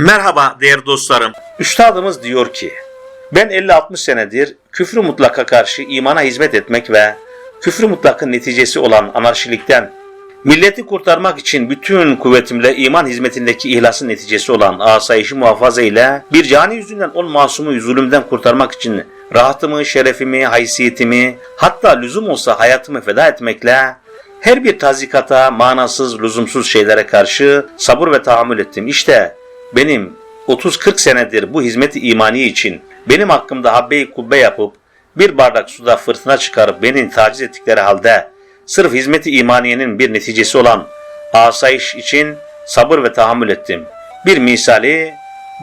Merhaba değerli dostlarım. Üstadımız diyor ki, ben 50-60 senedir küfrü mutlaka karşı imana hizmet etmek ve küfrü mutlakın neticesi olan anarşilikten, milleti kurtarmak için bütün kuvvetimle iman hizmetindeki ihlasın neticesi olan asayişi muhafaza ile bir cani yüzünden on masumu zulümden kurtarmak için rahatımı, şerefimi, haysiyetimi, hatta lüzum olsa hayatımı feda etmekle her bir tazikata, manasız, lüzumsuz şeylere karşı sabır ve tahammül ettim. İşte benim 30-40 senedir bu hizmeti imani için benim hakkımda habbe-i kubbe yapıp bir bardak suda fırtına çıkarıp beni taciz ettikleri halde sırf hizmeti imaniyenin bir neticesi olan asayiş için sabır ve tahammül ettim. Bir misali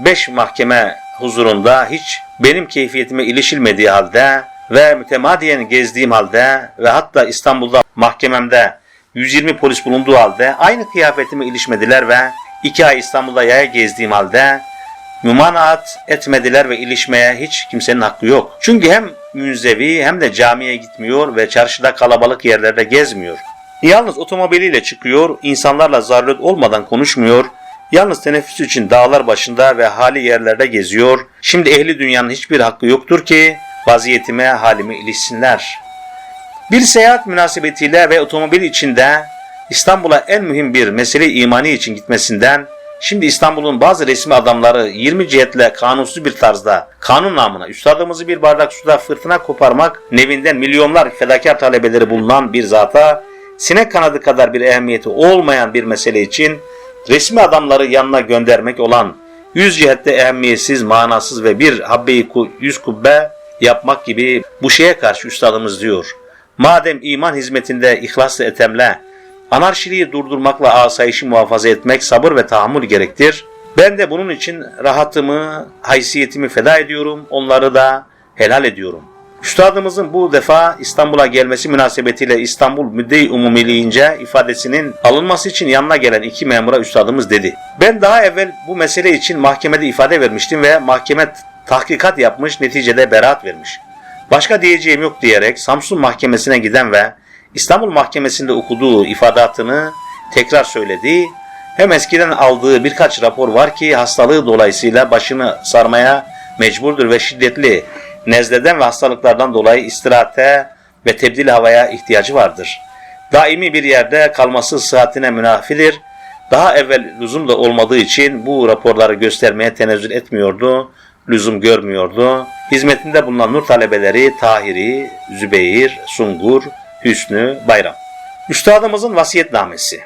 beş mahkeme huzurunda hiç benim keyfiyetime ilişilmediği halde ve mütemadiyen gezdiğim halde ve hatta İstanbul'da mahkememde 120 polis bulunduğu halde aynı kıyafetime ilişmediler ve iki ay İstanbul'da yaya gezdiğim halde mümanaat etmediler ve ilişmeye hiç kimsenin hakkı yok. Çünkü hem münzevi hem de camiye gitmiyor ve çarşıda kalabalık yerlerde gezmiyor. Yalnız otomobiliyle çıkıyor, insanlarla zaruret olmadan konuşmuyor, yalnız teneffüs için dağlar başında ve hali yerlerde geziyor. Şimdi ehli dünyanın hiçbir hakkı yoktur ki vaziyetime, halime ilişsinler. Bir seyahat münasebetiyle ve otomobil içinde İstanbul'a en mühim bir mesele imani için gitmesinden Şimdi İstanbul'un bazı resmi adamları 20 cihetle kanunsuz bir tarzda kanun namına üstadımızı bir bardak suda fırtına koparmak nevinden milyonlar fedakar talebeleri bulunan bir zata sinek kanadı kadar bir ehemmiyeti olmayan bir mesele için resmi adamları yanına göndermek olan yüz cihette ehemmiyetsiz, manasız ve bir habbe-i ku- yüz kubbe yapmak gibi bu şeye karşı üstadımız diyor. Madem iman hizmetinde ihlasla etemle, Anarşiliği durdurmakla asayişi muhafaza etmek sabır ve tahammül gerektir. Ben de bunun için rahatımı, haysiyetimi feda ediyorum, onları da helal ediyorum. Üstadımızın bu defa İstanbul'a gelmesi münasebetiyle İstanbul Müdde-i Umumiliğince ifadesinin alınması için yanına gelen iki memura üstadımız dedi. Ben daha evvel bu mesele için mahkemede ifade vermiştim ve mahkeme tahkikat yapmış, neticede beraat vermiş. Başka diyeceğim yok diyerek Samsun Mahkemesi'ne giden ve İstanbul Mahkemesi'nde okuduğu ifadatını tekrar söyledi. Hem eskiden aldığı birkaç rapor var ki hastalığı dolayısıyla başını sarmaya mecburdur ve şiddetli nezleden ve hastalıklardan dolayı istirahate ve tebdil havaya ihtiyacı vardır. Daimi bir yerde kalması sıhhatine münafidir. Daha evvel lüzum da olmadığı için bu raporları göstermeye tenezzül etmiyordu, lüzum görmüyordu. Hizmetinde bulunan nur talebeleri Tahiri, Zübeyir, Sungur, Hüsnü, Bayram. Üstadımızın vasiyetnamesi.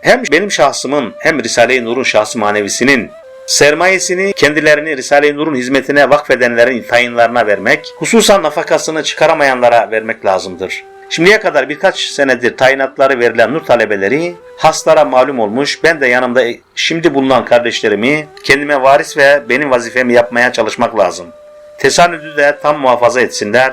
Hem benim şahsımın hem Risale-i Nur'un şahsı manevisinin sermayesini kendilerini Risale-i Nur'un hizmetine vakfedenlerin tayinlarına vermek, hususan nafakasını çıkaramayanlara vermek lazımdır. Şimdiye kadar birkaç senedir tayinatları verilen nur talebeleri haslara malum olmuş. Ben de yanımda şimdi bulunan kardeşlerimi kendime varis ve benim vazifemi yapmaya çalışmak lazım. Tesanüdü de tam muhafaza etsinler.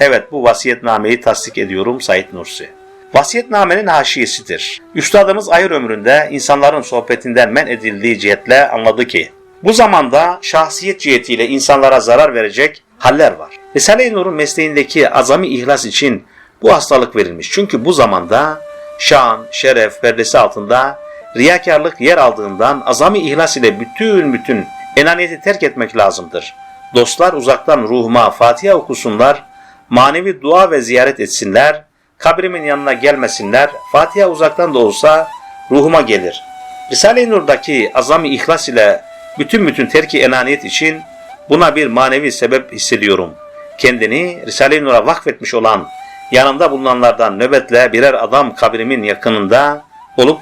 Evet bu vasiyetnameyi tasdik ediyorum Said Nursi. Vasiyetnamenin haşiyesidir. Üstadımız ayır ömründe insanların sohbetinden men edildiği cihetle anladı ki bu zamanda şahsiyet cihetiyle insanlara zarar verecek haller var. Risale-i Nur'un mesleğindeki azami ihlas için bu hastalık verilmiş. Çünkü bu zamanda şan, şeref perdesi altında riyakarlık yer aldığından azami ihlas ile bütün bütün enaniyeti terk etmek lazımdır. Dostlar uzaktan ruhuma Fatiha okusunlar, manevi dua ve ziyaret etsinler, kabrimin yanına gelmesinler, Fatiha uzaktan da olsa ruhuma gelir. Risale-i Nur'daki azami ihlas ile bütün bütün terki enaniyet için buna bir manevi sebep hissediyorum. Kendini Risale-i Nur'a vakfetmiş olan yanında bulunanlardan nöbetle birer adam kabrimin yakınında olup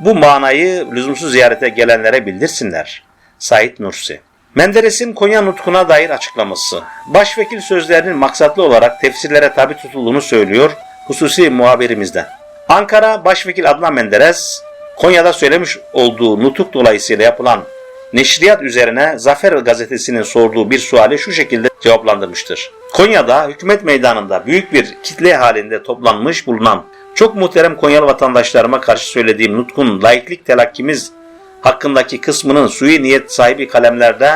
bu manayı lüzumsuz ziyarete gelenlere bildirsinler. Said Nursi Menderes'in Konya nutkuna dair açıklaması. Başvekil sözlerinin maksatlı olarak tefsirlere tabi tutulduğunu söylüyor hususi muhabirimizden. Ankara Başvekil Adnan Menderes, Konya'da söylemiş olduğu nutuk dolayısıyla yapılan neşriyat üzerine Zafer gazetesinin sorduğu bir suali şu şekilde cevaplandırmıştır. Konya'da hükümet meydanında büyük bir kitle halinde toplanmış bulunan çok muhterem Konyalı vatandaşlarıma karşı söylediğim nutkun laiklik telakkimiz hakkındaki kısmının sui niyet sahibi kalemlerde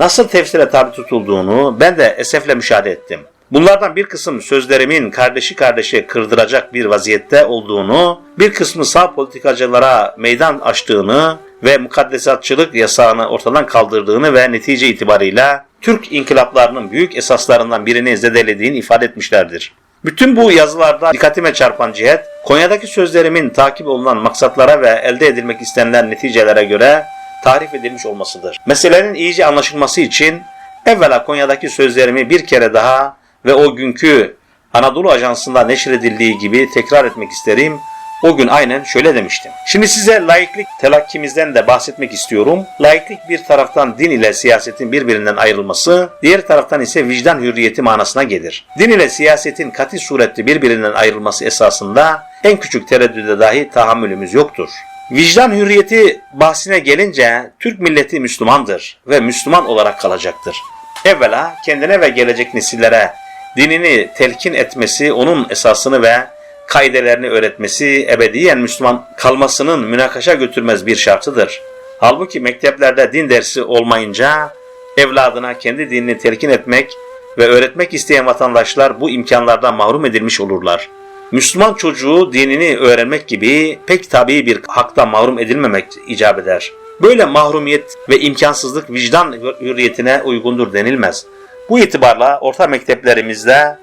nasıl tefsire tabi tutulduğunu ben de esefle müşahede ettim. Bunlardan bir kısım sözlerimin kardeşi kardeşe kırdıracak bir vaziyette olduğunu, bir kısmı sağ politikacılara meydan açtığını ve mukaddesatçılık yasağını ortadan kaldırdığını ve netice itibarıyla Türk inkılaplarının büyük esaslarından birini zedelediğini ifade etmişlerdir. Bütün bu yazılarda dikkatime çarpan cihet, Konya'daki sözlerimin takip olunan maksatlara ve elde edilmek istenilen neticelere göre tarif edilmiş olmasıdır. Meselenin iyice anlaşılması için evvela Konya'daki sözlerimi bir kere daha ve o günkü Anadolu Ajansı'nda neşredildiği gibi tekrar etmek isterim. O gün aynen şöyle demiştim. Şimdi size laiklik telakkimizden de bahsetmek istiyorum. Laiklik bir taraftan din ile siyasetin birbirinden ayrılması, diğer taraftan ise vicdan hürriyeti manasına gelir. Din ile siyasetin kati surette birbirinden ayrılması esasında en küçük tereddüde dahi tahammülümüz yoktur. Vicdan hürriyeti bahsine gelince Türk milleti Müslümandır ve Müslüman olarak kalacaktır. Evvela kendine ve gelecek nesillere dinini telkin etmesi, onun esasını ve kaidelerini öğretmesi ebediyen Müslüman kalmasının münakaşa götürmez bir şartıdır. Halbuki mekteplerde din dersi olmayınca evladına kendi dinini telkin etmek ve öğretmek isteyen vatandaşlar bu imkanlardan mahrum edilmiş olurlar. Müslüman çocuğu dinini öğrenmek gibi pek tabii bir haktan mahrum edilmemek icap eder. Böyle mahrumiyet ve imkansızlık vicdan hürriyetine uygundur denilmez. Bu itibarla orta mekteplerimizde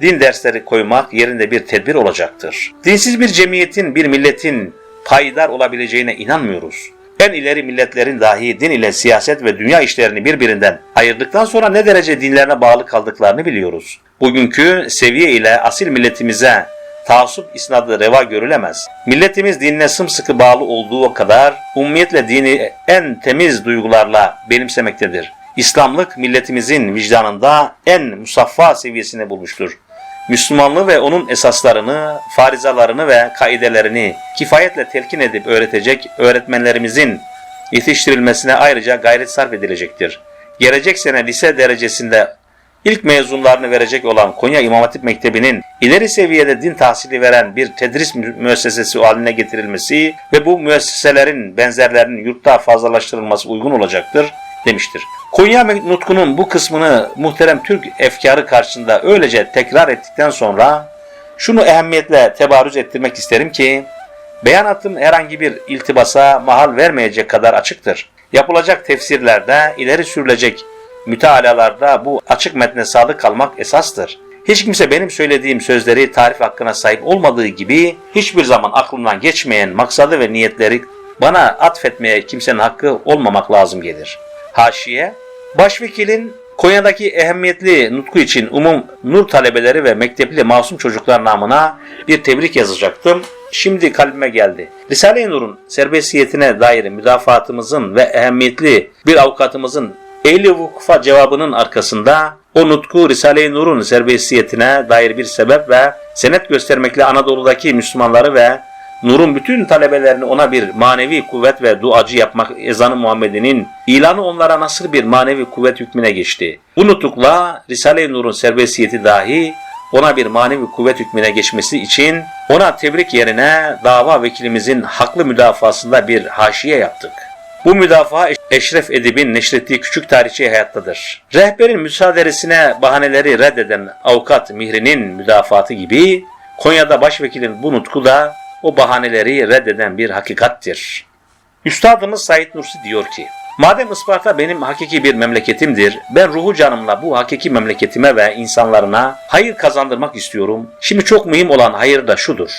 din dersleri koymak yerinde bir tedbir olacaktır. Dinsiz bir cemiyetin, bir milletin payidar olabileceğine inanmıyoruz. En ileri milletlerin dahi din ile siyaset ve dünya işlerini birbirinden ayırdıktan sonra ne derece dinlerine bağlı kaldıklarını biliyoruz. Bugünkü seviye ile asil milletimize taassup isnadı reva görülemez. Milletimiz dinine sımsıkı bağlı olduğu kadar ummiyetle dini en temiz duygularla benimsemektedir. İslamlık milletimizin vicdanında en musaffa seviyesini bulmuştur. Müslümanlığı ve onun esaslarını, farizalarını ve kaidelerini kifayetle telkin edip öğretecek öğretmenlerimizin yetiştirilmesine ayrıca gayret sarf edilecektir. Gelecek sene lise derecesinde ilk mezunlarını verecek olan Konya İmam Hatip Mektebi'nin ileri seviyede din tahsili veren bir tedris mü- müessesesi haline getirilmesi ve bu müesseselerin benzerlerinin yurtta fazlalaştırılması uygun olacaktır demiştir. Konya nutkunun bu kısmını muhterem Türk efkarı karşısında öylece tekrar ettikten sonra şunu ehemmiyetle tebarüz ettirmek isterim ki beyanatım herhangi bir iltibasa mahal vermeyecek kadar açıktır. Yapılacak tefsirlerde, ileri sürülecek mütealalarda bu açık metne sadık kalmak esastır. Hiç kimse benim söylediğim sözleri tarif hakkına sahip olmadığı gibi hiçbir zaman aklımdan geçmeyen maksadı ve niyetleri bana atfetmeye kimsenin hakkı olmamak lazım gelir. Haşiye, Başvekilin Konya'daki ehemmiyetli nutku için umum nur talebeleri ve mektepli masum çocuklar namına bir tebrik yazacaktım. Şimdi kalbime geldi. Risale-i Nur'un serbestiyetine dair müdafaatımızın ve ehemmiyetli bir avukatımızın ehli vukufa cevabının arkasında o nutku Risale-i Nur'un serbestiyetine dair bir sebep ve senet göstermekle Anadolu'daki Müslümanları ve Nur'un bütün talebelerini ona bir manevi kuvvet ve duacı yapmak ezanı Muhammed'inin ilanı onlara nasıl bir manevi kuvvet hükmüne geçti. Bu nutukla Risale-i Nur'un serbestiyeti dahi ona bir manevi kuvvet hükmüne geçmesi için ona tebrik yerine dava vekilimizin haklı müdafasında bir haşiye yaptık. Bu müdafaa Eşref Edip'in neşrettiği küçük tarihçi hayattadır. Rehberin müsaaderesine bahaneleri reddeden avukat Mihri'nin müdafaatı gibi Konya'da başvekilin bu nutku da o bahaneleri reddeden bir hakikattir. Üstadımız Said Nursi diyor ki, Madem Isparta benim hakiki bir memleketimdir, ben ruhu canımla bu hakiki memleketime ve insanlarına hayır kazandırmak istiyorum. Şimdi çok mühim olan hayır da şudur.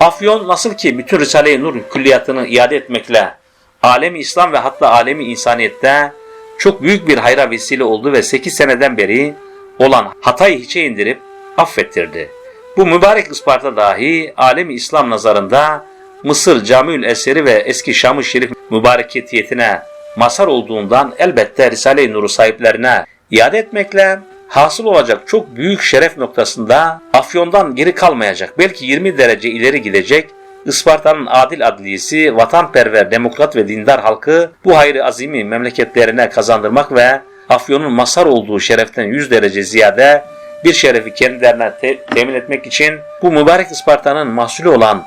Afyon nasıl ki bütün Risale-i Nur külliyatını iade etmekle alemi İslam ve hatta alemi insaniyette çok büyük bir hayra vesile oldu ve 8 seneden beri olan hatayı hiçe indirip affettirdi. Bu mübarek Isparta dahi alemi İslam nazarında Mısır Camiül Eseri ve eski Şam-ı Şerif mübareketiyetine mazhar olduğundan elbette Risale-i Nur'u sahiplerine iade etmekle hasıl olacak çok büyük şeref noktasında Afyon'dan geri kalmayacak belki 20 derece ileri gidecek Isparta'nın adil adliyesi, vatanperver, demokrat ve dindar halkı bu hayrı azimi memleketlerine kazandırmak ve Afyon'un mazhar olduğu şereften 100 derece ziyade bir şerefi kendilerine te- temin etmek için bu mübarek Isparta'nın mahsulü olan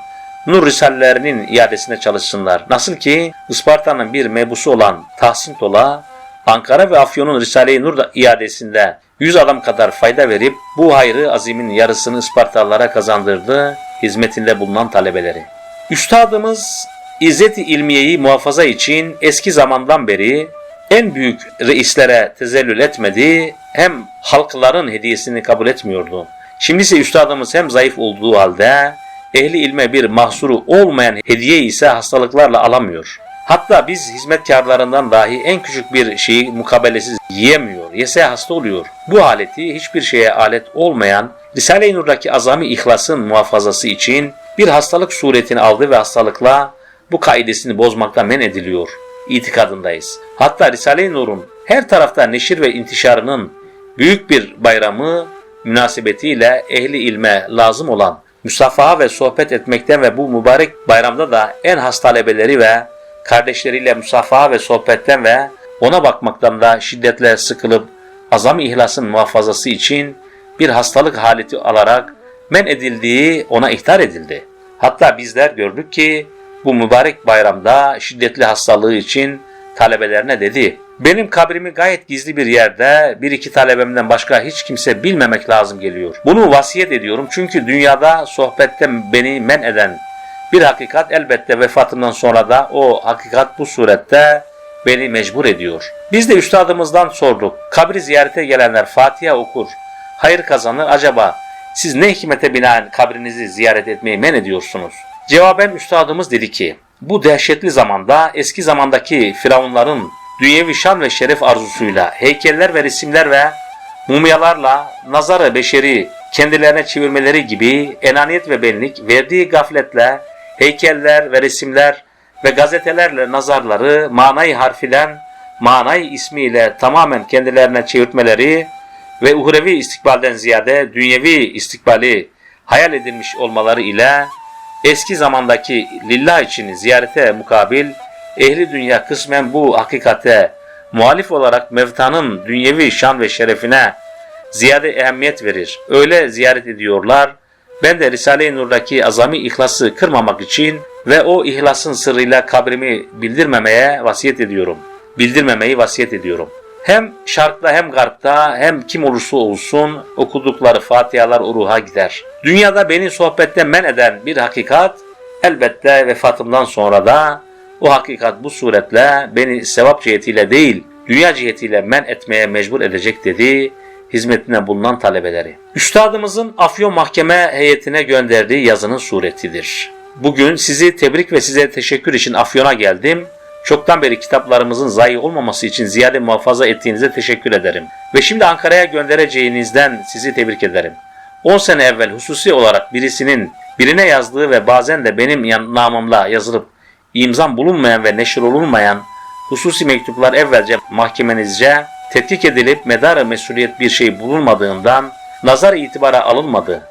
Nur Risalelerinin iadesine çalışsınlar. Nasıl ki Isparta'nın bir mebusu olan Tahsin Tola, Ankara ve Afyon'un Risale-i Nur iadesinde 100 adam kadar fayda verip bu hayrı azimin yarısını Ispartalılara kazandırdı hizmetinde bulunan talebeleri. Üstadımız İzzet-i ilmiyeyi muhafaza için eski zamandan beri en büyük reislere tezellül etmedi, hem halkların hediyesini kabul etmiyordu. Şimdi ise üstadımız hem zayıf olduğu halde ehli ilme bir mahsuru olmayan hediye ise hastalıklarla alamıyor. Hatta biz hizmetkarlarından dahi en küçük bir şeyi mukabelesiz yiyemiyor, yese hasta oluyor. Bu aleti hiçbir şeye alet olmayan Risale-i Nur'daki azami ihlasın muhafazası için bir hastalık suretini aldı ve hastalıkla bu kaidesini bozmaktan men ediliyor. İtikadındayız. Hatta Risale-i Nur'un her tarafta neşir ve intişarının büyük bir bayramı münasebetiyle ehli ilme lazım olan müsafaha ve sohbet etmekten ve bu mübarek bayramda da en has talebeleri ve kardeşleriyle müsafaha ve sohbetten ve ona bakmaktan da şiddetle sıkılıp azam ihlasın muhafazası için bir hastalık haleti alarak men edildiği ona ihtar edildi. Hatta bizler gördük ki bu mübarek bayramda şiddetli hastalığı için talebelerine dedi. Benim kabrimi gayet gizli bir yerde bir iki talebemden başka hiç kimse bilmemek lazım geliyor. Bunu vasiyet ediyorum çünkü dünyada sohbetten beni men eden bir hakikat elbette vefatımdan sonra da o hakikat bu surette beni mecbur ediyor. Biz de üstadımızdan sorduk. Kabri ziyarete gelenler Fatiha okur, hayır kazanır. Acaba siz ne hikmete binaen kabrinizi ziyaret etmeyi men ediyorsunuz? Cevaben üstadımız dedi ki, bu dehşetli zamanda eski zamandaki firavunların dünyevi şan ve şeref arzusuyla heykeller ve resimler ve mumyalarla nazarı beşeri kendilerine çevirmeleri gibi enaniyet ve benlik verdiği gafletle heykeller ve resimler ve gazetelerle nazarları manayı harfilen manayı ismiyle tamamen kendilerine çevirtmeleri ve uhrevi istikbalden ziyade dünyevi istikbali hayal edilmiş olmaları ile eski zamandaki lillah için ziyarete mukabil ehli dünya kısmen bu hakikate muhalif olarak mevtanın dünyevi şan ve şerefine ziyade ehemmiyet verir. Öyle ziyaret ediyorlar. Ben de Risale-i Nur'daki azami ihlası kırmamak için ve o ihlasın sırrıyla kabrimi bildirmemeye vasiyet ediyorum. Bildirmemeyi vasiyet ediyorum. Hem şarkta hem garpta hem kim olursa olsun okudukları fatihalar ruha gider. Dünyada beni sohbetten men eden bir hakikat elbette vefatımdan sonra da o hakikat bu suretle beni sevap cihetiyle değil dünya cihetiyle men etmeye mecbur edecek dedi hizmetine bulunan talebeleri. Üstadımızın Afyon Mahkeme heyetine gönderdiği yazının suretidir. Bugün sizi tebrik ve size teşekkür için Afyon'a geldim. Çoktan beri kitaplarımızın zayi olmaması için ziyade muhafaza ettiğinize teşekkür ederim. Ve şimdi Ankara'ya göndereceğinizden sizi tebrik ederim. 10 sene evvel hususi olarak birisinin birine yazdığı ve bazen de benim namımla yazılıp imzam bulunmayan ve neşir olunmayan hususi mektuplar evvelce mahkemenizce tetkik edilip medarı mesuliyet bir şey bulunmadığından nazar itibara alınmadı.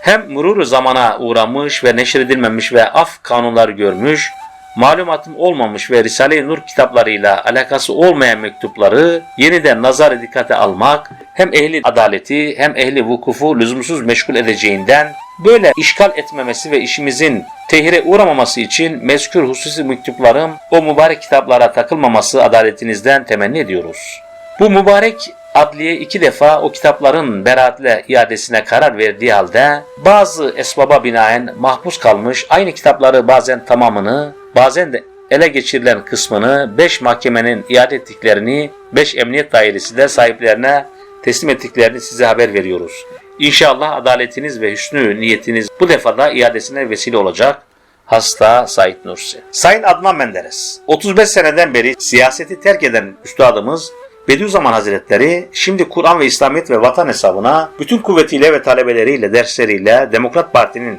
Hem mururu zamana uğramış ve neşredilmemiş ve af kanunları görmüş, malumatım olmamış ve Risale-i Nur kitaplarıyla alakası olmayan mektupları yeniden nazar dikkate almak hem ehli adaleti hem ehli vukufu lüzumsuz meşgul edeceğinden böyle işgal etmemesi ve işimizin tehire uğramaması için mezkür hususi mektuplarım o mübarek kitaplara takılmaması adaletinizden temenni ediyoruz. Bu mübarek adliye iki defa o kitapların beraatle iadesine karar verdiği halde bazı esbaba binaen mahpus kalmış aynı kitapları bazen tamamını bazen de ele geçirilen kısmını 5 mahkemenin iade ettiklerini 5 emniyet dairesi de sahiplerine teslim ettiklerini size haber veriyoruz. İnşallah adaletiniz ve hüsnü niyetiniz bu defada iadesine vesile olacak. Hasta Said Nursi. Sayın Adnan Menderes. 35 seneden beri siyaseti terk eden üstadımız Bediüzzaman Hazretleri şimdi Kur'an ve İslamiyet ve vatan hesabına bütün kuvvetiyle ve talebeleriyle, dersleriyle Demokrat Parti'nin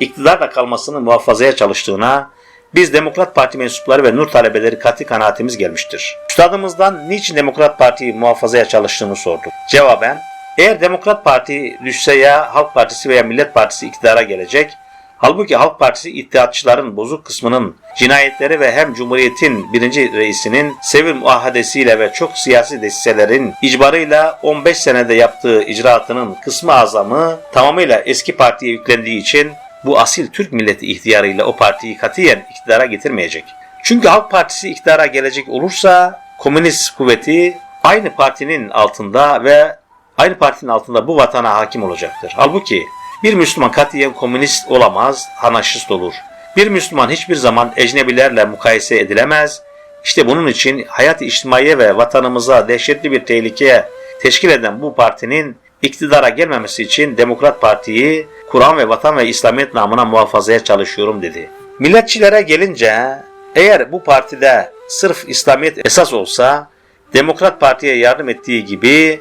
iktidarda kalmasını muhafazaya çalıştığına biz Demokrat Parti mensupları ve nur talebeleri katı kanaatimiz gelmiştir. Üstadımızdan niçin Demokrat Parti'yi muhafazaya çalıştığını sorduk. Cevaben, eğer Demokrat Parti düşse ya Halk Partisi veya Millet Partisi iktidara gelecek, Halbuki Halk Partisi iddiatçıların bozuk kısmının cinayetleri ve hem Cumhuriyet'in birinci reisinin Sevil muahadesiyle ve çok siyasi desiselerin icbarıyla 15 senede yaptığı icraatının kısmı azamı tamamıyla eski partiye yüklendiği için bu asil Türk milleti ihtiyarıyla o partiyi katiyen iktidara getirmeyecek. Çünkü Halk Partisi iktidara gelecek olursa komünist kuvveti aynı partinin altında ve aynı partinin altında bu vatana hakim olacaktır. Halbuki bir Müslüman katiyen komünist olamaz, anarşist olur. Bir Müslüman hiçbir zaman ecnebilerle mukayese edilemez. İşte bunun için hayat-ı içtimaiye ve vatanımıza dehşetli bir tehlikeye teşkil eden bu partinin iktidara gelmemesi için Demokrat Parti'yi Kur'an ve vatan ve İslamiyet namına muhafazaya çalışıyorum dedi. Milletçilere gelince eğer bu partide sırf İslamiyet esas olsa Demokrat Parti'ye yardım ettiği gibi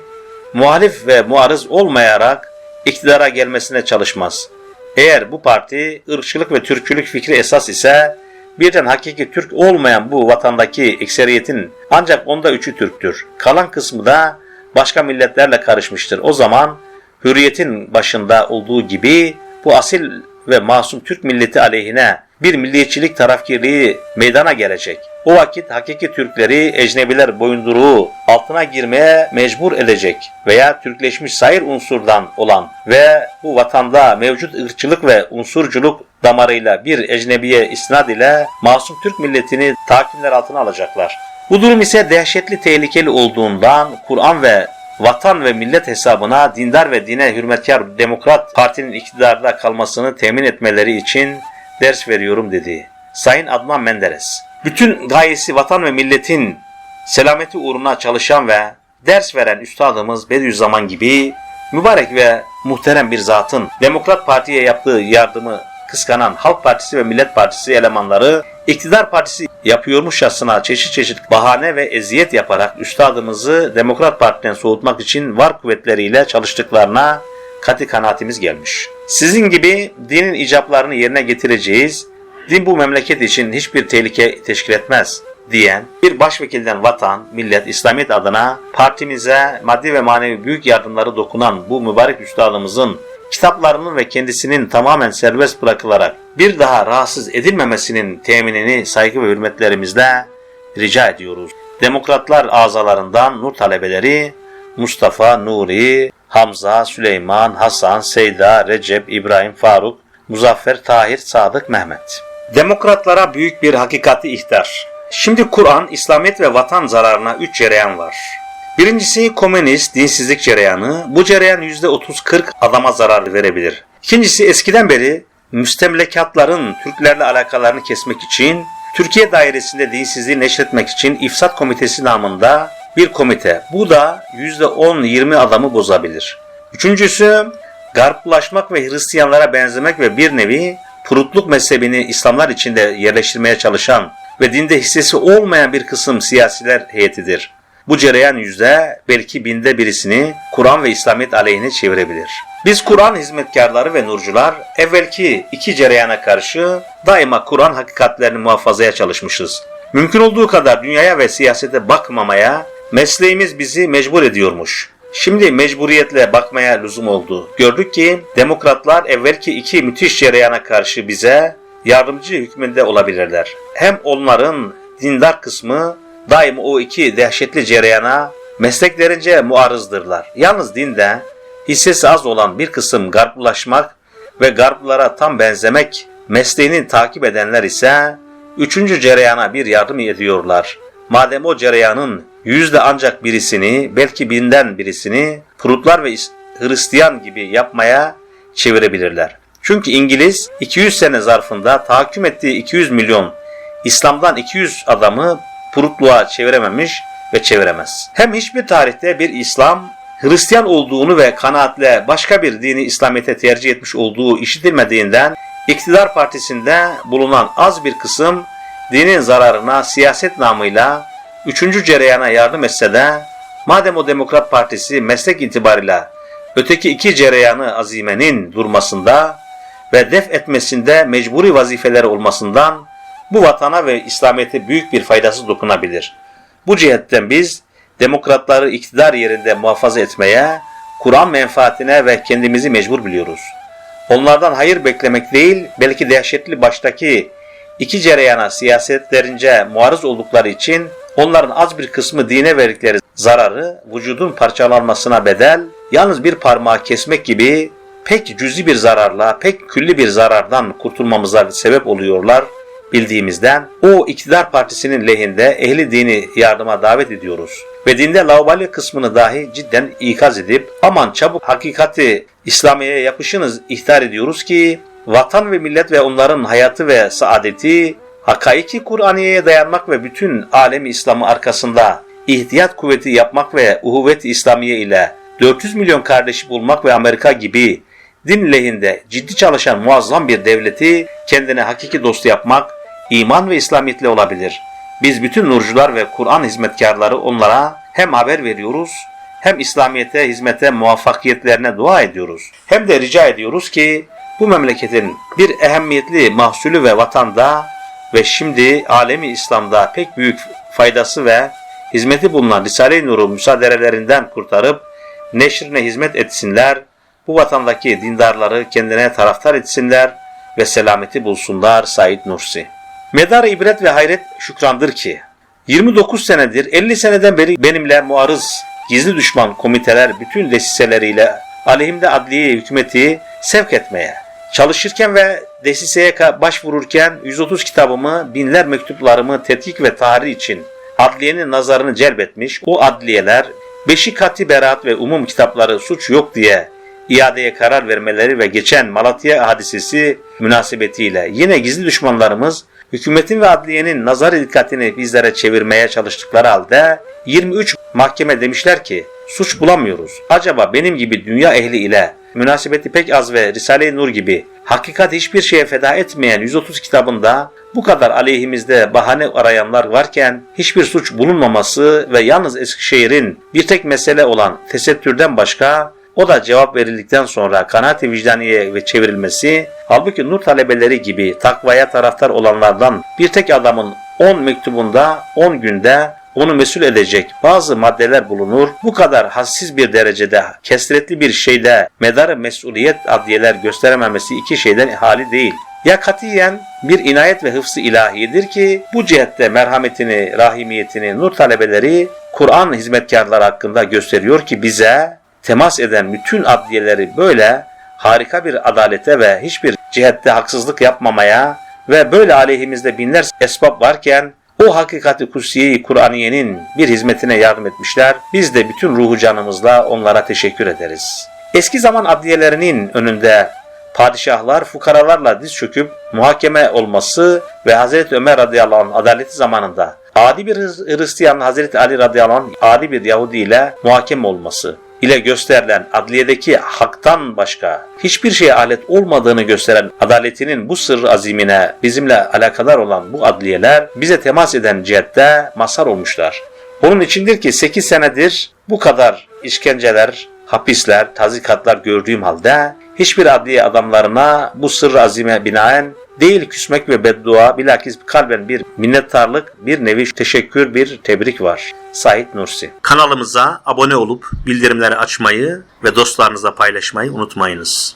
muhalif ve muarız olmayarak iktidara gelmesine çalışmaz. Eğer bu parti ırkçılık ve Türkçülük fikri esas ise birden hakiki Türk olmayan bu vatandaki ekseriyetin ancak onda üçü Türktür. Kalan kısmı da başka milletlerle karışmıştır. O zaman hürriyetin başında olduğu gibi bu asil ve masum Türk milleti aleyhine bir milliyetçilik tarafkirliği meydana gelecek. O vakit hakiki Türkleri ecnebiler boyunduruğu altına girmeye mecbur edecek veya Türkleşmiş sayır unsurdan olan ve bu vatanda mevcut ırkçılık ve unsurculuk damarıyla bir ecnebiye isnad ile masum Türk milletini takimler altına alacaklar. Bu durum ise dehşetli tehlikeli olduğundan Kur'an ve vatan ve millet hesabına dindar ve dine hürmetkar Demokrat Parti'nin iktidarda kalmasını temin etmeleri için ders veriyorum dedi. Sayın Adnan Menderes. Bütün gayesi vatan ve milletin selameti uğruna çalışan ve ders veren üstadımız Bediüzzaman gibi mübarek ve muhterem bir zatın Demokrat Parti'ye yaptığı yardımı kıskanan Halk Partisi ve Millet Partisi elemanları iktidar partisi yapıyormuşçasına çeşit çeşit bahane ve eziyet yaparak üstadımızı Demokrat Parti'den soğutmak için var kuvvetleriyle çalıştıklarına katı kanaatimiz gelmiş. Sizin gibi dinin icaplarını yerine getireceğiz, din bu memleket için hiçbir tehlike teşkil etmez diyen bir başvekilden vatan, millet, İslamiyet adına partimize maddi ve manevi büyük yardımları dokunan bu mübarek üstadımızın kitaplarının ve kendisinin tamamen serbest bırakılarak bir daha rahatsız edilmemesinin teminini saygı ve hürmetlerimizle rica ediyoruz. Demokratlar azalarından nur talebeleri Mustafa, Nuri, Hamza, Süleyman, Hasan, Seyda, Recep, İbrahim, Faruk, Muzaffer, Tahir, Sadık, Mehmet. Demokratlara büyük bir hakikati ihtar. Şimdi Kur'an, İslamiyet ve vatan zararına üç cereyan var. Birincisi komünist dinsizlik cereyanı. Bu cereyan %30-40 adama zarar verebilir. İkincisi eskiden beri müstemlekatların Türklerle alakalarını kesmek için Türkiye dairesinde dinsizliği neşretmek için İfsat Komitesi namında bir komite. Bu da %10-20 adamı bozabilir. Üçüncüsü garplaşmak ve Hristiyanlara benzemek ve bir nevi purutluk mezhebini İslamlar içinde yerleştirmeye çalışan ve dinde hissesi olmayan bir kısım siyasiler heyetidir. Bu cereyan yüzde belki binde birisini Kur'an ve İslamiyet aleyhine çevirebilir. Biz Kur'an hizmetkarları ve nurcular evvelki iki cereyana karşı daima Kur'an hakikatlerini muhafazaya çalışmışız. Mümkün olduğu kadar dünyaya ve siyasete bakmamaya mesleğimiz bizi mecbur ediyormuş. Şimdi mecburiyetle bakmaya lüzum oldu. Gördük ki demokratlar evvelki iki müthiş cereyana karşı bize yardımcı hükmünde olabilirler. Hem onların dindar kısmı daima o iki dehşetli cereyana mesleklerince muarızdırlar. Yalnız dinde hissesi az olan bir kısım garplaşmak ve garplara tam benzemek mesleğini takip edenler ise üçüncü cereyana bir yardım ediyorlar. Madem o cereyanın yüzde ancak birisini, belki binden birisini Prutlar ve Hristiyan gibi yapmaya çevirebilirler. Çünkü İngiliz 200 sene zarfında tahakküm ettiği 200 milyon İslam'dan 200 adamı Prutluğa çevirememiş ve çeviremez. Hem hiçbir tarihte bir İslam Hristiyan olduğunu ve kanaatle başka bir dini İslamiyet'e tercih etmiş olduğu işitilmediğinden iktidar partisinde bulunan az bir kısım dinin zararına siyaset namıyla üçüncü cereyana yardım etse de madem o Demokrat Partisi meslek itibarıyla öteki iki cereyanı azimenin durmasında ve def etmesinde mecburi vazifeleri olmasından bu vatana ve İslamiyet'e büyük bir faydası dokunabilir. Bu cihetten biz demokratları iktidar yerinde muhafaza etmeye, Kur'an menfaatine ve kendimizi mecbur biliyoruz. Onlardan hayır beklemek değil, belki dehşetli baştaki iki cereyana siyasetlerince muarız oldukları için onların az bir kısmı dine verdikleri zararı vücudun parçalanmasına bedel, yalnız bir parmağı kesmek gibi pek cüzi bir zararla, pek külli bir zarardan kurtulmamıza sebep oluyorlar bildiğimizden o iktidar partisinin lehinde ehli dini yardıma davet ediyoruz. Ve dinde laubali kısmını dahi cidden ikaz edip aman çabuk hakikati İslamiye'ye yapışınız ihtar ediyoruz ki vatan ve millet ve onların hayatı ve saadeti, hakaiki Kur'aniye'ye dayanmak ve bütün alemi İslam'ı arkasında ihtiyat kuvveti yapmak ve uhuvvet İslamiye ile 400 milyon kardeşi bulmak ve Amerika gibi din lehinde ciddi çalışan muazzam bir devleti kendine hakiki dost yapmak, iman ve İslamiyetle olabilir. Biz bütün nurcular ve Kur'an hizmetkarları onlara hem haber veriyoruz hem İslamiyete hizmete muvaffakiyetlerine dua ediyoruz. Hem de rica ediyoruz ki bu memleketin bir ehemmiyetli mahsulü ve vatanda ve şimdi alemi İslam'da pek büyük faydası ve hizmeti bulunan Risale-i Nur'u müsaadelerinden kurtarıp neşrine hizmet etsinler, bu vatandaki dindarları kendine taraftar etsinler ve selameti bulsunlar Said Nursi. Medar ibret ve hayret şükrandır ki 29 senedir 50 seneden beri benimle muarız gizli düşman komiteler bütün desiseleriyle aleyhimde adliye hükümeti sevk etmeye çalışırken ve desiseye başvururken 130 kitabımı, binler mektuplarımı tetkik ve tahrir için adliyenin nazarını celbetmiş. O adliyeler beşi kati beraat ve umum kitapları suç yok diye iadeye karar vermeleri ve geçen Malatya hadisesi münasebetiyle yine gizli düşmanlarımız hükümetin ve adliyenin nazar dikkatini bizlere çevirmeye çalıştıkları halde 23 mahkeme demişler ki suç bulamıyoruz. Acaba benim gibi dünya ehli ile münasebeti pek az ve Risale-i Nur gibi hakikat hiçbir şeye feda etmeyen 130 kitabında bu kadar aleyhimizde bahane arayanlar varken hiçbir suç bulunmaması ve yalnız Eskişehir'in bir tek mesele olan tesettürden başka o da cevap verildikten sonra kanaat-i vicdaniye ve çevrilmesi, halbuki nur talebeleri gibi takvaya taraftar olanlardan bir tek adamın 10 mektubunda 10 günde onu mesul edecek bazı maddeler bulunur. Bu kadar hassiz bir derecede kesretli bir şeyde medarı mesuliyet adliyeler gösterememesi iki şeyden hali değil. Ya katiyen bir inayet ve hıfzı ilahidir ki bu cihette merhametini, rahimiyetini nur talebeleri Kur'an hizmetkarları hakkında gösteriyor ki bize temas eden bütün adliyeleri böyle harika bir adalete ve hiçbir cihette haksızlık yapmamaya ve böyle aleyhimizde binler esbab varken o hakikati kutsiyeyi Kur'aniyenin bir hizmetine yardım etmişler. Biz de bütün ruhu canımızla onlara teşekkür ederiz. Eski zaman adliyelerinin önünde padişahlar fukaralarla diz çöküp muhakeme olması ve Hazreti Ömer radıyallahu anh adaleti zamanında adi bir Hristiyan Hazreti Ali radıyallahu anh adi bir Yahudi ile muhakeme olması ile gösterilen adliyedeki haktan başka hiçbir şeye alet olmadığını gösteren adaletinin bu sırrı azimine bizimle alakadar olan bu adliyeler bize temas eden cihette mazhar olmuşlar. Onun içindir ki 8 senedir bu kadar işkenceler, hapisler, tazikatlar gördüğüm halde hiçbir adliye adamlarına bu sırrı azime binaen değil küsmek ve beddua bilakis kalben bir minnettarlık, bir nevi teşekkür, bir tebrik var. Said Nursi. Kanalımıza abone olup bildirimleri açmayı ve dostlarınızla paylaşmayı unutmayınız.